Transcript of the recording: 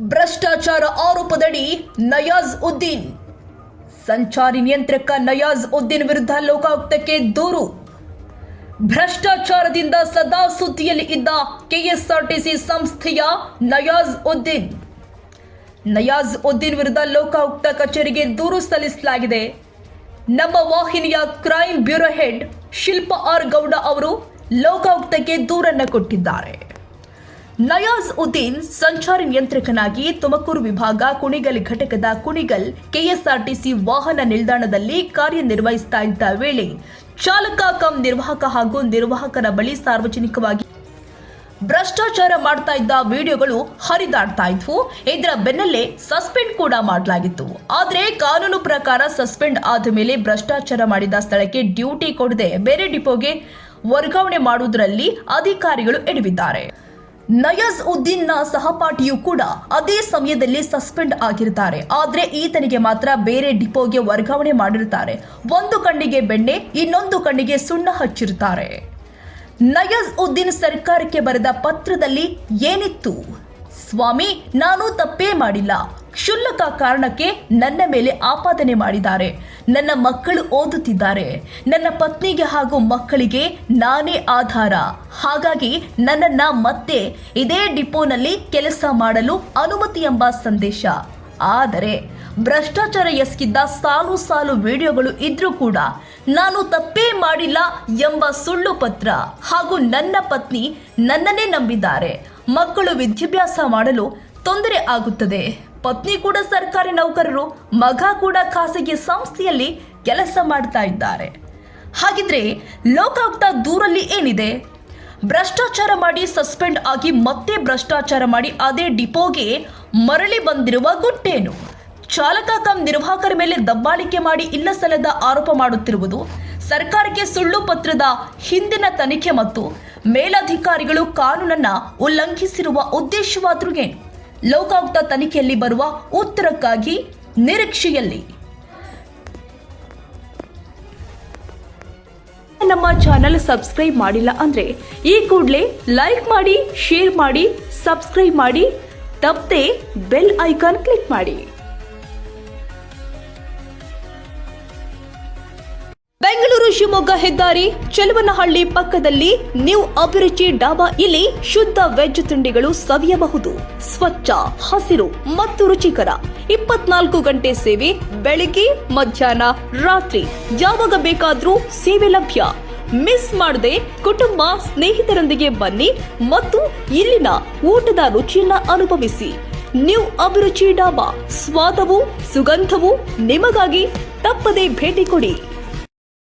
ಭ್ರಷ್ಟಾಚಾರ ಆರೋಪದಡಿ ನಯಾಜ್ ಉದ್ದೀನ್. ಸಂಚಾರಿ ನಿಯಂತ್ರಕ ನಯಾಜ್ ಉದ್ದೀನ್ ವಿರುದ್ಧ ಲೋಕಾಯುಕ್ತಕ್ಕೆ ದೂರು. ಭ್ರಷ್ಟಾಚಾರದಿಂದ ಸದಾ ಸುದ್ದಿಯಲ್ಲಿ ಇದ್ದ ಕೆಎಸ್ಆರ್ಟಿಸಿ ಸಂಸ್ಥೆಯ ನಯಾಜ್ ಉದ್ದೀನ್. ನಯಾಜ್ ಉದ್ದೀನ್ ವಿರುದ್ಧ ಲೋಕಾಯುಕ್ತ ಕಚೇರಿಗೆ ದೂರು ಸಲ್ಲಿಸಲಾಗಿದೆ. ನಮ್ಮ ವಾಹಿನಿಯ crime bureau head Shilpa R Gowda ಅವರು ಲೋಕಾಯುಕ್ತಕ್ಕೆ ದೂರನ್ನು ಕೊಟ್ಟಿದ್ದಾರೆ. ನಯಾಜ್ ಉದ್ದೀನ್ ಸಂಚಾರಿ ನಿಯಂತ್ರಕನಾಗಿ ತುಮಕೂರು ವಿಭಾಗ ಕುಣಿಗಲ್ ಘಟಕದ ಕುಣಿಗಲ್ ಕೆಎಸ್ಆರ್ಟಿಸಿ ವಾಹನ ನಿಲ್ದಾಣದಲ್ಲಿ ಕಾರ್ಯನಿರ್ವಹಿಸ್ತಾ ಇದ್ದ ವೇಳೆ ಚಾಲಕ ಕಂ ನಿರ್ವಾಹಕ ಹಾಗೂ ನಿರ್ವಾಹಕರ ಬಳಿ ಸಾರ್ವಜನಿಕವಾಗಿ ಭ್ರಷ್ಟಾಚಾರ ಮಾಡ್ತಾ ಇದ್ದ ವಿಡಿಯೋಗಳು ಹರಿದಾಡ್ತಾ ಇದ್ವು. ಇದರ ಬೆನ್ನಲ್ಲೇ ಸಸ್ಪೆಂಡ್ ಕೂಡ ಮಾಡಲಾಗಿತ್ತು. ಆದರೆ ಕಾನೂನು ಪ್ರಕಾರ ಸಸ್ಪೆಂಡ್ ಆದ ಮೇಲೆ ಭ್ರಷ್ಟಾಚಾರ ಮಾಡಿದ ಸ್ಥಳಕ್ಕೆ ಡ್ಯೂಟಿ ಕೊಡದೆ ಬೇರೆ ಡಿಪೋಗೆ ವರ್ಗಾವಣೆ ಮಾಡುವುದರಲ್ಲಿ ಅಧಿಕಾರಿಗಳು ಎಡವಿದ್ದಾರೆ. ನಯಜ್ ಉದ್ದೀನ್ನ ಸಹಪಾಠಿಯು ಕೂಡ ಅದೇ ಸಮಯದಲ್ಲಿ ಸಸ್ಪೆಂಡ್ ಆಗಿರ್ತಾರೆ ಆದ್ರೆ ಈತನಿಗೆ ಮಾತ್ರ ಬೇರೆ ಡಿಪೋಗೆ ವರ್ಗಾವಣೆ ಮಾಡಿರ್ತಾರೆ ಒಂದು ಕಣ್ಣಿಗೆ ಬೆಣ್ಣೆ, ಇನ್ನೊಂದು ಕಣ್ಣಿಗೆ ಸುಣ್ಣ ಹಚ್ಚಿರುತ್ತಾರೆ. ನಯಜ್ ಉದ್ದೀನ್ ಸರ್ಕಾರಕ್ಕೆ ಬರೆದ ಪತ್ರದಲ್ಲಿ ಏನಿತ್ತು? ಸ್ವಾಮಿ, ನಾನು ತಪ್ಪೇ ಮಾಡಿಲ್ಲ. ಕ್ಷುಲ್ಲಕ ಕಾರಣಕ್ಕೆ ನನ್ನ ಮೇಲೆ ಆಪಾದನೆ ಮಾಡಿದ್ದಾರೆ. ನನ್ನ ಮಕ್ಕಳು ಓದುತ್ತಿದ್ದಾರೆ. ನನ್ನ ಪತ್ನಿಗೆ ಹಾಗೂ ಮಕ್ಕಳಿಗೆ ನಾನೇ ಆಧಾರ. ಹಾಗಾಗಿ ನನ್ನನ್ನ ಮತ್ತೆ ಇದೇ ಡಿಪೋನಲ್ಲಿ ಕೆಲಸ ಮಾಡಲು ಅನುಮತಿ ಎಂಬ ಸಂದೇಶ. ಆದರೆ ಭ್ರಷ್ಟಾಚಾರ ಎಸಗಿದ್ದ ಸಾಲು ಸಾಲು ವಿಡಿಯೋಗಳು ಇದ್ರೂ ಕೂಡ ನಾನು ತಪ್ಪೇ ಮಾಡಿಲ್ಲ ಎಂಬ ಸುಳ್ಳು ಪತ್ರ ಹಾಗೂ ನನ್ನ ಪತ್ನಿ ನನ್ನನ್ನೇ ನಂಬಿದ್ದಾರೆ. ಮಕ್ಕಳು ವಿದ್ಯಾಭ್ಯಾಸ ಮಾಡಲು ತೊಂದರೆ ಆಗುತ್ತದೆ. ಪತ್ನಿ ಕೂಡ ಸರ್ಕಾರಿ ನೌಕರರು, ಮಗ ಕೂಡ ಖಾಸಗಿ ಸಂಸ್ಥೆಯಲ್ಲಿ ಕೆಲಸ ಮಾಡ್ತಾ ಇದ್ದಾರೆ. ಹಾಗಿದ್ರೆ ಲೋಕಾಯುಕ್ತ ದೂರಲ್ಲಿ ಏನಿದೆ? ಭ್ರಷ್ಟಾಚಾರ ಮಾಡಿ ಸಸ್ಪೆಂಡ್ ಆಗಿ ಮತ್ತೆ ಭ್ರಷ್ಟಾಚಾರ ಮಾಡಿ ಅದೇ ಡಿಪೋಗೆ ಮರಳಿ ಬಂದಿರುವ ಗುಟ್ಟೇನು ಚಾಲಕ ಕಂ ನಿರ್ವಾಹಕರ ಮೇಲೆ ದಬ್ಬಾಳಿಕೆ ಮಾಡಿ ಇಲ್ಲ ಸಲ್ಲದ ಆರೋಪ ಮಾಡುತ್ತಿರುವುದು, ಸರ್ಕಾರಕ್ಕೆ ಸುಳ್ಳು ಪತ್ರದ ಹಿಂದಿನ ತನಿಖೆ ಮತ್ತು ಮೇಲಧಿಕಾರಿಗಳು ಕಾನೂನನ್ನ ಉಲ್ಲಂಘಿಸಿರುವ ಉದ್ದೇಶವಾದ್ರೂ ಏನು? ಲೋಕಾಯುಕ್ತ ತನಿಖೆಯಲ್ಲಿ ಬರುವ ಉತ್ತರಕ್ಕಾಗಿ ನಿರೀಕ್ಷೆಯಲ್ಲಿ. ನಮ್ಮ ಚಾನಲ್ ಸಬ್ಸ್ಕ್ರೈಬ್ ಮಾಡಿಲ್ಲ ಅಂದ್ರೆ ಈ ಕೂಡಲೇ ಲೈಕ್ ಮಾಡಿ, ಶೇರ್ ಮಾಡಿ, ಸಬ್ಸ್ಕ್ರೈಬ್ ಮಾಡಿ, ತಪ್ಪದೆ ಬೆಲ್ ಐಕಾನ್ ಕ್ಲಿಕ್ ಮಾಡಿ. ಶಿವಮೊಗ್ಗ ಹೆದ್ದಾರಿ ಚೆಲುವನಹಳ್ಳಿ ಪಕ್ಕದಲ್ಲಿ ನ್ಯೂ ಅಭಿರುಚಿ ಡಾಬಾ. ಇಲ್ಲಿ ಶುದ್ಧ ವೆಜ್ ತಿಂಡಿಗಳು ಸವಿಯಬಹುದು. ಸ್ವಚ್ಛ, ಹಸಿರು ಮತ್ತು ರುಚಿಕರ. ಇಪ್ಪತ್ನಾಲ್ಕು ಗಂಟೆ ಸೇವೆ ಬೆಳಿಗ್ಗೆ, ಮಧ್ಯಾಹ್ನ, ರಾತ್ರಿ. ಯಾವಾಗ ಬೇಕಾದ್ರೂ ಸೇವೆ ಲಭ್ಯ. ಮಿಸ್ ಮಾಡದೆ ಕುಟುಂಬ ಸ್ನೇಹಿತರೊಂದಿಗೆ ಬನ್ನಿ ಮತ್ತು ಇಲ್ಲಿನ ಊಟದ ರುಚಿಯನ್ನ ಅನುಭವಿಸಿ. ನ್ಯೂ ಅಭಿರುಚಿ ಡಾಬಾ. ಸ್ವಾದವು, ಸುಗಂಧವು ನಿಮಗಾಗಿ ತಪ್ಪದೆ ಭೇಟಿ ಕೊಡಿ.